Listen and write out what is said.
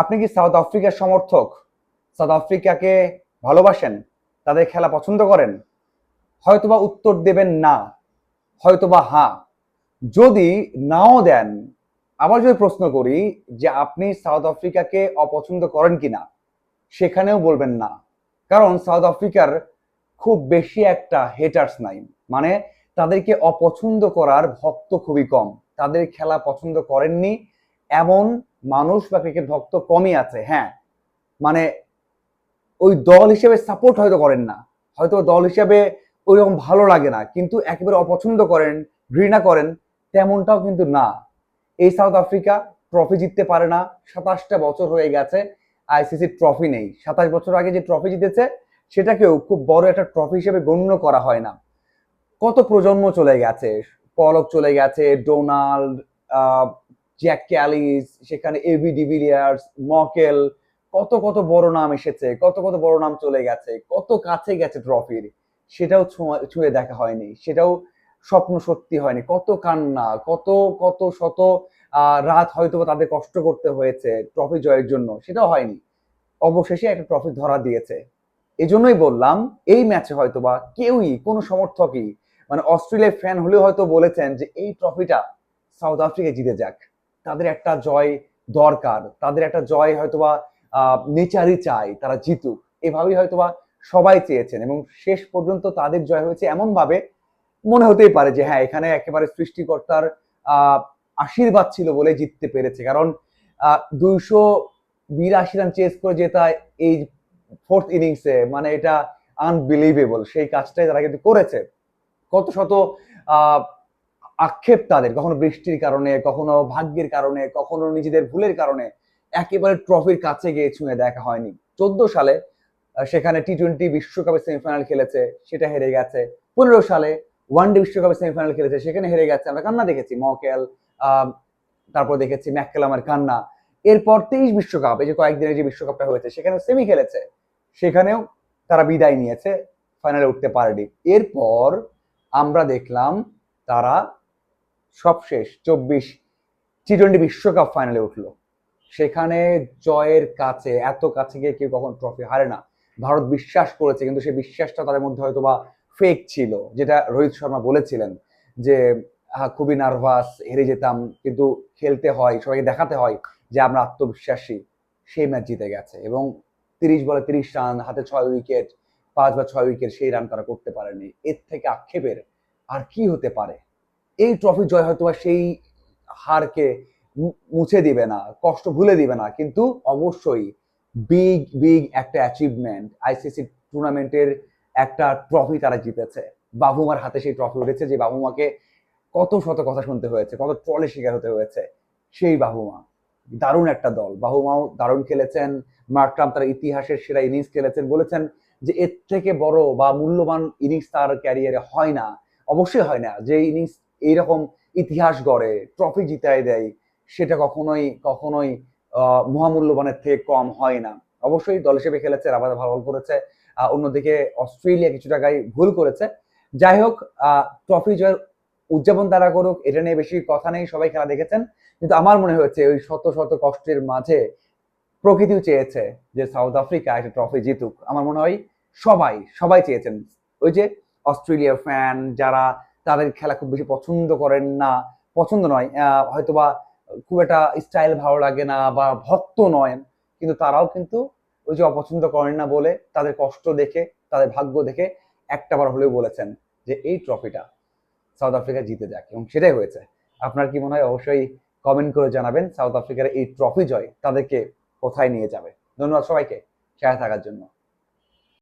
আপনি কি সাউথ আফ্রিকার সমর্থক? সাউথ আফ্রিকাকে ভালোবাসেন? তাদের খেলা পছন্দ করেন? হয়তোবা উত্তর দেবেন না, হয়তোবা হ্যাঁ। যদি নাও দেন, আবার যদি প্রশ্ন করি যে আপনি সাউথ আফ্রিকাকে অপছন্দ করেন কিনা, সেখানেও বলবেন না। কারণ সাউথ আফ্রিকার খুব বেশি একটা হেটার্স নাই। মানে তাদেরকে অপছন্দ করার ভক্ত খুবই কম। তাদের খেলা পছন্দ করেননি এমন মানুষ বা ক্রিকেট ভক্ত কমই আছে হ্যাঁ। মানে ওই দল হিসেবে সাপোর্ট হয়তো করেন না, হয়তো দল হিসেবে ওইরকম ভালো লাগে না, কিন্তু একেবারে অপছন্দ করেন, ঘৃণা করেন, তেমনটাও কিন্তু না। এই সাউথ আফ্রিকা ট্রফি জিততে পারে না, সাতাশটা বছর হয়ে গেছে আইসিসি ট্রফি নেই। সাতাশ বছর আগে যে ট্রফি জিতেছে, সেটাকেও খুব বড় একটা ট্রফি হিসেবে গণ্য করা হয় না। কত প্রজন্ম চলে গেছে, পলক চলে গেছে, ডোনাল্ড জ্যাক ক্যালিস সেখানে এবি ডিভিলিয়ার্স মকেল কত কত বড় নাম এসেছে, কত কত বড় নাম চলে গেছে, কত কাছে গেছে ট্রফির সেটাও ছোঁয়া- দেখা হয়নি, সেটাও স্বপ্ন সত্যি হয়নি, কত কান্না, কত কত শত রাত হয়তো তাদের কষ্ট করতে হয়েছে ট্রফি জয়ের জন্য, সেটাও হয়নি, অবশেষে একটা ট্রফি ধরা দিয়েছে, এজন্যই বললাম, এই ম্যাচে হয়তোবা কেউই, কোনো সমর্থকই মানে অস্ট্রেলিয়ার ফ্যান হলেও হয়তো বলেছেন যে এই ট্রফিটা সাউথ আফ্রিকা জিতে যাক তাদের একটা জয় দরকার, তাদের একটা জয় হয়তোবা নেচারই চাই তারা জিতুক। এভাবেই হয়তোবা সবাই চেয়েছেন এবং শেষ পর্যন্ত তাদের জয় হয়েছে এমন ভাবে মনে হতেই পারে যে হ্যাঁ এখানে একেবারে সৃষ্টিকর্তার আশীর্বাদ ছিল বলে জিততে পেরেছে। কারণ দুইশো বিরাশি রান চেস করে জেতা এই ফোর্থ ইনিংসে মানে এটা আনবিলিভেবল সেই কাজটাই তারা কিন্তু করেছে। কত শত আক্ষেপ তাদের, কখনো বৃষ্টির কারণে, কখনো ভাগ্যের কারণে, কখনো নিজেদের ভুলের কারণে একেবারে ট্রফির কাছে গিয়ে ছুঁয়ে দেখা হয়নি। চোদ্দ সালে সেখানে টি টোয়েন্টি বিশ্বকাপের সেমিফাইনাল খেলেছে, সেটা হেরে গেছে। পনেরো সালে ওয়ান ডে বিশ্বকাপের সেমিফাইনাল খেলেছে, সেখানে হেরে গেছে। আমরা কান্না দেখেছি মকেল তারপর দেখেছি ম্যাককেলামের কান্না। এরপর তেইশ বিশ্বকাপ, এই যে কয়েকদিনের যে বিশ্বকাপটা হয়েছে সেখানে সেমি খেলেছে। সেখানেও তারা বিদায় নিয়েছে ফাইনালে উঠতে পারেনি। এরপর আমরা দেখলাম তারা সবশেষ চব্বিশ টি টোয়েন্টি বিশ্বকাপ ফাইনালে উঠল। সেখানে জয়ের কাছে এত কাছে গিয়ে কেউ কখন ট্রফি হারে না। ভারত বিশ্বাস করেছে কিন্তু সেই বিশ্বাসটা তাদের মধ্যে হয়তো বা ফেক ছিল যেটা রোহিত শর্মা বলেছিলেন যে আহ, খুবই নার্ভাস হেরে যেতাম কিন্তু খেলতে হয় সবাইকে দেখাতে হয় যে আমরা আত্মবিশ্বাসী। সেই ম্যাচ জিতে গেছে এবং তিরিশ বলে তিরিশ রান হাতে ছয় উইকেট পাঁচ বা ছয় উইকেট সেই রান তারা করতে পারেনি। এর থেকে আক্ষেপের আর কি হতে পারে? এই ট্রফি জয় হয়তো সেই হারকে মুছে দিবে না, কষ্ট ভুলে দিবে না। কিন্তু অবশ্যই বিগ বিগ একটা অ্যাচিভমেন্ট আইসিসি টুর্নামেন্টের একটা ট্রফি তারা জিতেছে। বাবুমার হাতে সেই ট্রফি উঠেছে যে বাবুমাকে কত শত কথা শুনতে হয়েছে, কত ট্রলের শিকার হতে হয়েছে। সেই বাবুমা, দারুণ একটা দল। বাহুমাও দারুণ খেলেছেন। মার্করাম তার ইতিহাসের সেরা ইনিংস খেলেছেন, বলেছেন যে এর থেকে বড় বা মূল্যবান ইনিংস তার ক্যারিয়ারে হয় না। অবশ্যই হয় না। যে ইনিংস এইরকম ইতিহাস গড়ে ট্রফি জিতায় দেয়, সেটা কখনোই কখনোই মহামূল্যবানের থেকে কম হয় না। অবশ্যই দল হিসেবে খেলেছে, রাবাদা ভালো করেছে অন্যদিকে অস্ট্রেলিয়া কিছু টাকায় ভুল করেছে। যাই হোক ট্রফি জয়ের উদযাপন তারা করুক, এটা নিয়ে বেশি কথা নেই, সবাই খেলা দেখেছেন। কিন্তু আমার মনে হয়েছে, ওই শত শত কষ্টের মাঝে প্রকৃতিও চেয়েছে যে সাউথ আফ্রিকা একটা ট্রফি জিতুক। আমার মনে হয় সবাই সবাই চেয়েছেন। ওই যে অস্ট্রেলিয়ার ফ্যান যারা তাদের খেলা খুব বেশি পছন্দ করেন না। পছন্দ নয় হয়তোবা খুব একটা স্টাইল ভালো লাগে না বা ভক্ত নয়। কিন্তু তারাও কিন্তু ওই যে অপছন্দ করেন না বলে তাদের কষ্ট দেখে, তাদের ভাগ্য দেখে একটাবার হলেও বলেছেন যে এই ট্রফিটা সাউথ আফ্রিকা জিতে যাক এবং সেটাই হয়েছে। আপনার কি মনে হয়? অবশ্যই কমেন্ট করে জানাবেন সাউথ আফ্রিকার এই ট্রফি জয় তাদেরকে কোথায় নিয়ে যাবে। ধন্যবাদ সবাইকে। সাথে থাকার জন্য।